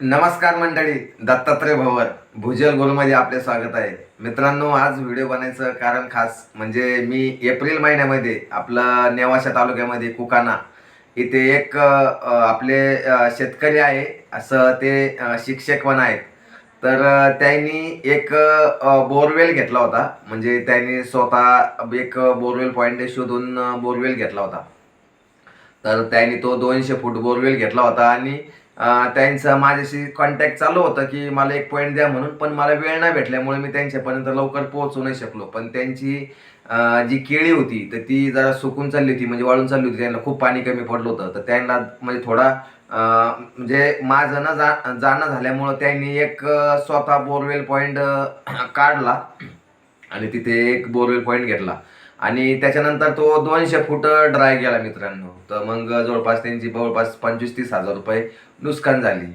नमस्कार मंडळी दत्तात्रय भवर भुजल गोलमध्ये आपले स्वागत आहे. मित्रांनो आज व्हिडिओ बनायचं कारण खास म्हणजे मी एप्रिल महिन्यामध्ये आपलं नेवाशा तालुक्यामध्ये कुकाना इथे एक आपले शेतकरी आहे असं ते शिक्षक पण आहेत. तर त्यांनी एक बोरवेल घेतला होता. म्हणजे त्यांनी स्वतः एक बोरवेल पॉईंट शोधून बोरवेल घेतला होता. तर त्यांनी तो दोनशे फूट बोरवेल घेतला होता आणि त्यांचा माझ्याशी कॉन्टॅक्ट चालू होतं की मला एक पॉईंट द्या म्हणून पण मला वेळ नाही भेटल्यामुळे मी त्यांच्यापर्यंत लवकर पोहोचू नाही शकलो. पण त्यांची जी केळी होती तर ती जरा सुकून चालली होती म्हणजे वाळून चालली होती त्यांना खूप पाणी कमी पडलं होतं. तर त्यांना म्हणजे थोडा म्हणजे माझं न जा जाणं झाल्यामुळं त्यांनी एक स्वतः बोरवेल पॉईंट काढला. आणि तिथे एक बोरवेल पॉईंट घेतला. आणि त्याच्यानंतर तो दोनशे फूट ड्राय गेला मित्रांनो. तर मग जवळपास त्यांची जवळपास पंचवीस तीस हजार रुपये नुकसान झाली.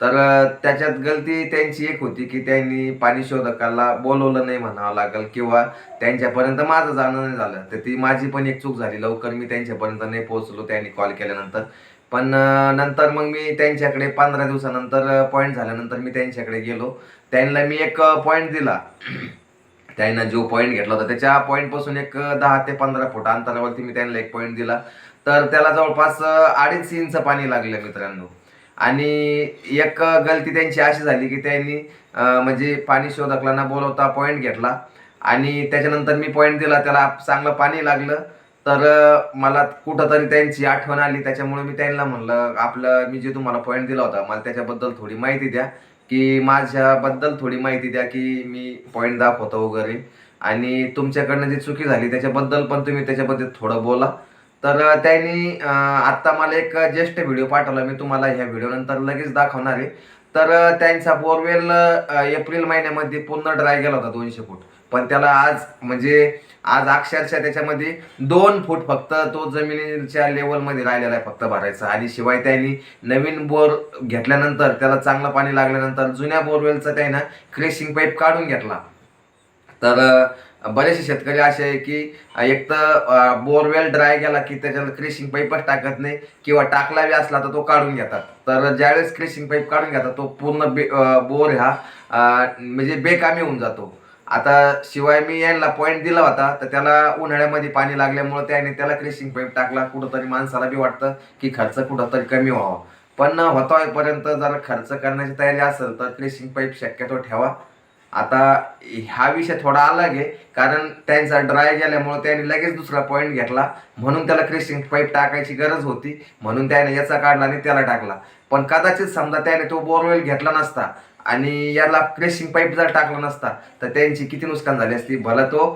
तर त्याच्यात गलती त्यांची एक होती की त्यांनी पाणी शोधकाला बोलवलं नाही म्हणावं लागेल किंवा त्यांच्यापर्यंत माझं जाणं नाही झालं. तर ती माझी पण एक चूक झाली. लवकर मी त्यांच्यापर्यंत नाही पोहोचलो त्यांनी कॉल केल्यानंतर. पण नंतर मग मी त्यांच्याकडे पंधरा दिवसानंतर पॉईंट झाल्यानंतर मी त्यांच्याकडे गेलो. त्यांना मी एक पॉईंट दिला. त्यांना जो पॉईंट घेतला होता त्याच्या पॉईंटपासून एक दहा ते पंधरा फूट अंतरावरती मी त्यांना एक पॉईंट दिला. तर त्याला जवळपास अडीच इंच पाणी लागलं मित्रांनो. आणि एक गलती त्यांची अशी झाली की त्यांनी म्हणजे पाणी शोधकलांना बोलवता पॉईंट घेतला. आणि त्याच्यानंतर मी पॉईंट दिला त्याला चांगलं पाणी लागलं. तर मला कुठंतरी त्यांची आठवण आली. त्याच्यामुळे मी त्यांना म्हणलं आपलं मी जे तुम्हाला पॉईंट दिला होता मला त्याच्याबद्दल थोडी माहिती द्या. की माझ्याबद्दल थोडी माहिती द्या की मी पॉईंट दाखवतो वगैरे. आणि तुमच्याकडनं जी चुकी झाली त्याच्याबद्दल पण तुम्ही त्याच्याबद्दल थोडं बोला. तर त्यांनी आत्ता मला एक ज्येष्ठ व्हिडिओ पाठवला मी तुम्हाला ह्या व्हिडिओनंतर लगेच दाखवणार आहे. तर त्यांचा बोरवेल एप्रिल महिन्यामध्ये पूर्ण ड्राय गेला होता दोनशे फूट. पण त्याला आज म्हणजे आज अक्षरशः त्याच्यामध्ये दोन फूट फक्त तो जमिनीच्या लेवलमध्ये राहिलेला आहे फक्त भरायचा. आणि शिवाय त्यांनी नवीन बोर घेतल्यानंतर त्याला चांगलं पाणी लागल्यानंतर जुन्या बोरवेलचा त्यानं क्रेशिंग पाईप काढून घेतला. तर बरेचसे शेतकरी असे आहे की एक तर बोरवेल ड्राय गेला की त्याच्यात क्रिशिंग पाईपच टाकत नाही किंवा टाकला बी असला तर तो काढून घेतात. तर ज्यावेळेस क्रिशिंग पाईप काढून घेतात तो पूर्ण बे बोर हा म्हणजे बेकामी होऊन जातो. आता शिवाय मी यांना पॉईंट दिला होता तर त्याला उन्हाळ्यामध्ये पाणी लागल्यामुळे त्याने त्याला क्रिशिंग पाईप टाकला. कुठंतरी माणसाला बी वाटतं की खर्च कुठंतरी कमी व्हावा. पण होतोपर्यंत जर खर्च करण्याची तयारी असेल तर क्रेशिंग पाईप शक्यतो ठेवा. आता हा विषय थोडा अलग आहे कारण त्यांचा ड्राय गेल्यामुळे त्याने लगेच दुसरा पॉईंट घेतला. म्हणून त्याला क्रेशिंग पाईप टाकायची गरज होती. म्हणून त्याने याचा काढला आणि त्याला टाकला. पण कदाचित समजा त्याने तो बोरवेल घेतला नसता आणि याला क्रेशिंग पाईप जर टाकला नसता तर त्यांची किती नुकसान झाली असती? भला तो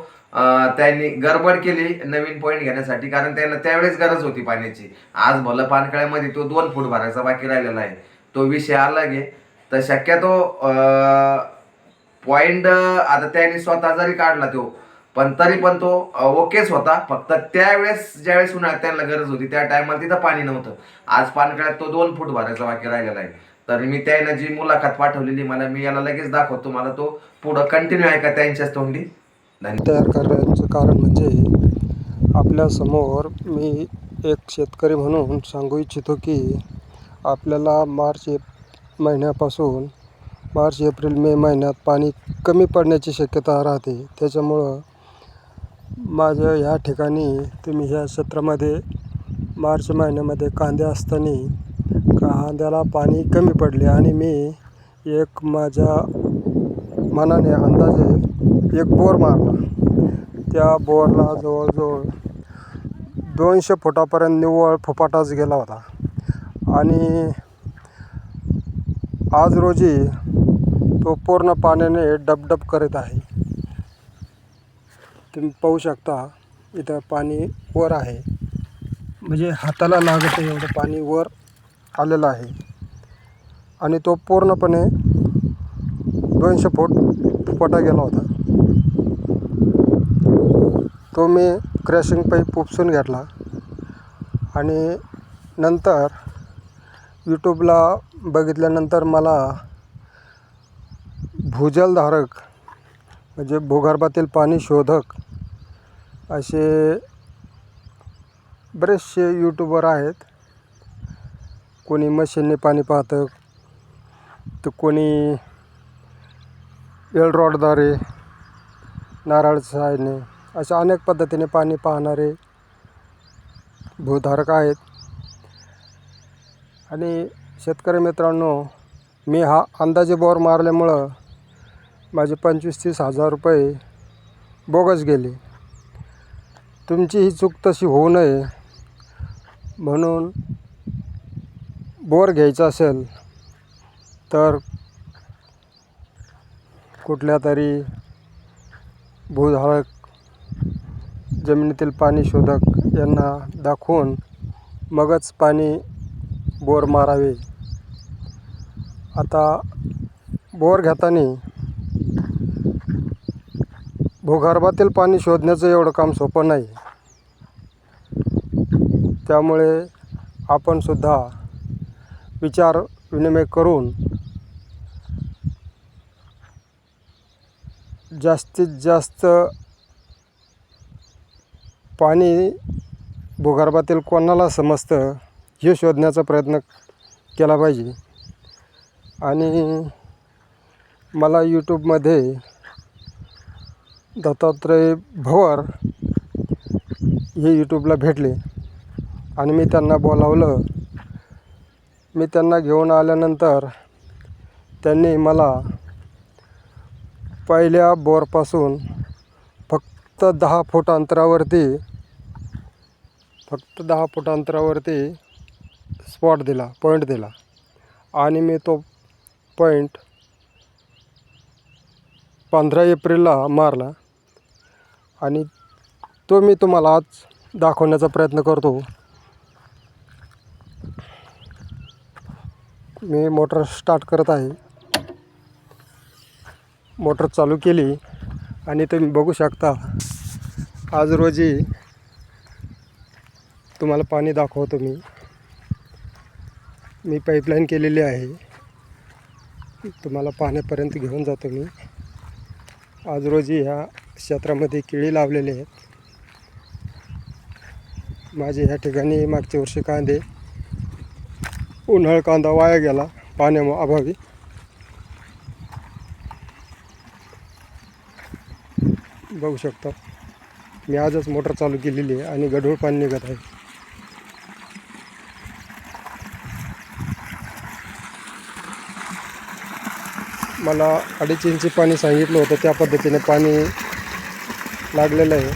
त्यांनी गडबड केली नवीन पॉईंट घेण्यासाठी कारण त्यांना त्यावेळेस गरज होती पाण्याची. आज भलं पानकळ्यामध्ये तो दोन फूट भरायचा बाकी राहिलेला आहे. तो विषय अलग आहे. तर शक्यतो पॉईंट आता त्याने स्वतः जरी काढला तो पण तरी पण तो ओकेच होता. फक्त त्यावेळेस ज्यावेळेस उन्हाळ्यात त्यांना गरज होती त्या टायमाला तिथं पाणी नव्हतं. आज पानकळ्यात तो दोन फूट भरायचा बाकी राहिलेला आहे. तर मी त्यानं जी मुलाखत पाठवलेली मला मी याला लगेच दाखवतो. मला तो पुढं कंटिन्यू आहे का त्यांच्याच तोंडी? तयार करण्याचं कारण म्हणजे आपल्यासमोर मी एक शेतकरी म्हणून सांगू इच्छितो की आपल्याला मार्च एप महिन्यापासून मार्च एप्रिल मे महिन्यात पाणी कमी पडण्याची शक्यता राहते. त्याच्यामुळं माझ्या ह्या ठिकाणी तुम्ही ह्या क्षेत्रामध्ये मार्च महिन्यामध्ये कांदे असताना कांद्याला पाणी कमी पडले आणि मी एक माझ्या मनाने अंदाजे एक बोर मारला. त्या बोरला जवळजवळ दोनशे फुटापर्यंत निव्वळ फुपाटाच गेला होता. आणि आज रोजी तो पूर्ण पाण्याने डबडब करत आहे. तुम्ही पाहू शकता इथं पाणी वर आहे. म्हणजे हाताला लागत आहे एवढं पाणी वर आलेलं आहे. आणि तो पूर्णपणे दोनशे फूट फुपाटा गेला होता. तो मी क्रॅशिंग पाईप उपसून घेतला. आणि नंतर यूट्यूबला बघितल्यानंतर मला भूजलधारक म्हणजे भूगर्भातील पाणी शोधक असे बरेचसे यूट्यूबर आहेत. कोणी मशीनने पाणी पाहतं तर कोणी एलरॉडद्वारे नारळ सायने अशा अनेक पद्धतीने पाणी पाहणारे भूधारक आहेत. आणि शेतकरी मित्रांनो मी हा अंदाजे बोर मारल्यामुळं माझे पंचवीस तीस हजार रुपये बोगस गेले. तुमची ही चूक तशी होऊ नये म्हणून बोर घ्यायचा असेल तर कुठल्या तरी भूधारक जमिनीतील पाणी शोधक यांना दाखवून मगच पाणी बोर मारावे. आता बोर घेताना भूगर्भातील पाणी शोधण्याचं एवढं काम सोपं नाही. त्यामुळे आपणसुद्धा विचार विनिमय करून जास्तीत जास्त पाणी भूगर्भातील कोणाला समजतं हे शोधण्याचा प्रयत्न केला पाहिजे. आणि मला यूट्यूबमध्ये दत्तात्रय भवर हे यूट्यूबला भेटले. आणि मी त्यांना बोलावलं. मी त्यांना घेऊन आल्यानंतर त्यांनी मला पहिल्या बोरपासून फक्त दहा फूट अंतरावरती फक्त दहा फूट अंतरावरती स्पॉट दिला पॉईंट दिला. आणि मी तो पॉईंट पंधरा एप्रिलला मारला. आणि तो मी तुम्हाला आज दाखवण्याचा प्रयत्न करतो. मी मोटर स्टार्ट करत आहे. मोटर चालू केली आणि तुम्ही बघू शकता आज रोजी तुम्हाला पाणी दाखवतो मी. मी पाईपलाईन केलेली आहे. तुम्हाला पाण्यापर्यंत घेऊन जातो मी. आज रोजी ह्या क्षेत्रामध्ये केळी लावलेले आहेत. माझे ह्या ठिकाणी मागच्या वर्षी कांदे उन्हाळ कांदा वाया गेला पाण्या अभावी. बघू शकता मी आजच मोटर चालू केलेली आहे आणि गढूळ पाणी निघत आहे. मला अडीच इंची पाणी सांगितलं होतं त्या पद्धतीने पाणी लागलेलं आहे.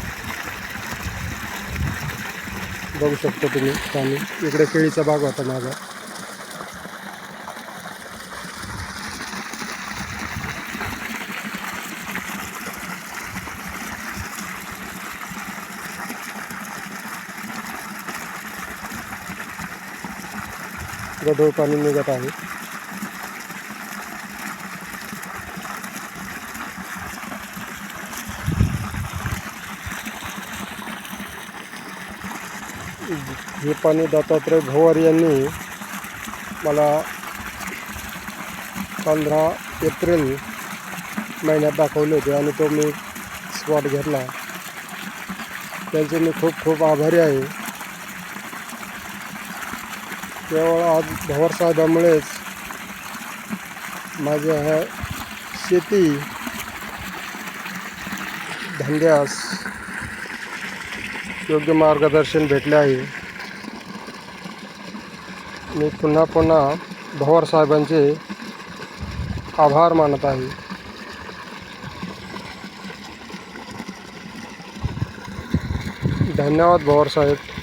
बघू शकता तुम्ही पाणी. इकडे केळीचा बाग होता माझा. गढूळ पाणी निघत आहे. हे पाणी दत्तात्रय भोवर यांनी मला पंधरा एप्रिल महिन्यात दाखवले होते आणि तो मी स्पॉट घेतला. त्यांचे मी खूप खूप आभारी आहे. केवळ आज भवर साहेबामुळेच माझ्या ह्या शेती धंद्यास योग्य मार्गदर्शन भेटले आहे. मी पुन्हा पुन्हा भवर साहेबांचे आभार मानत आहे. धन्यवाद भवर साहेब.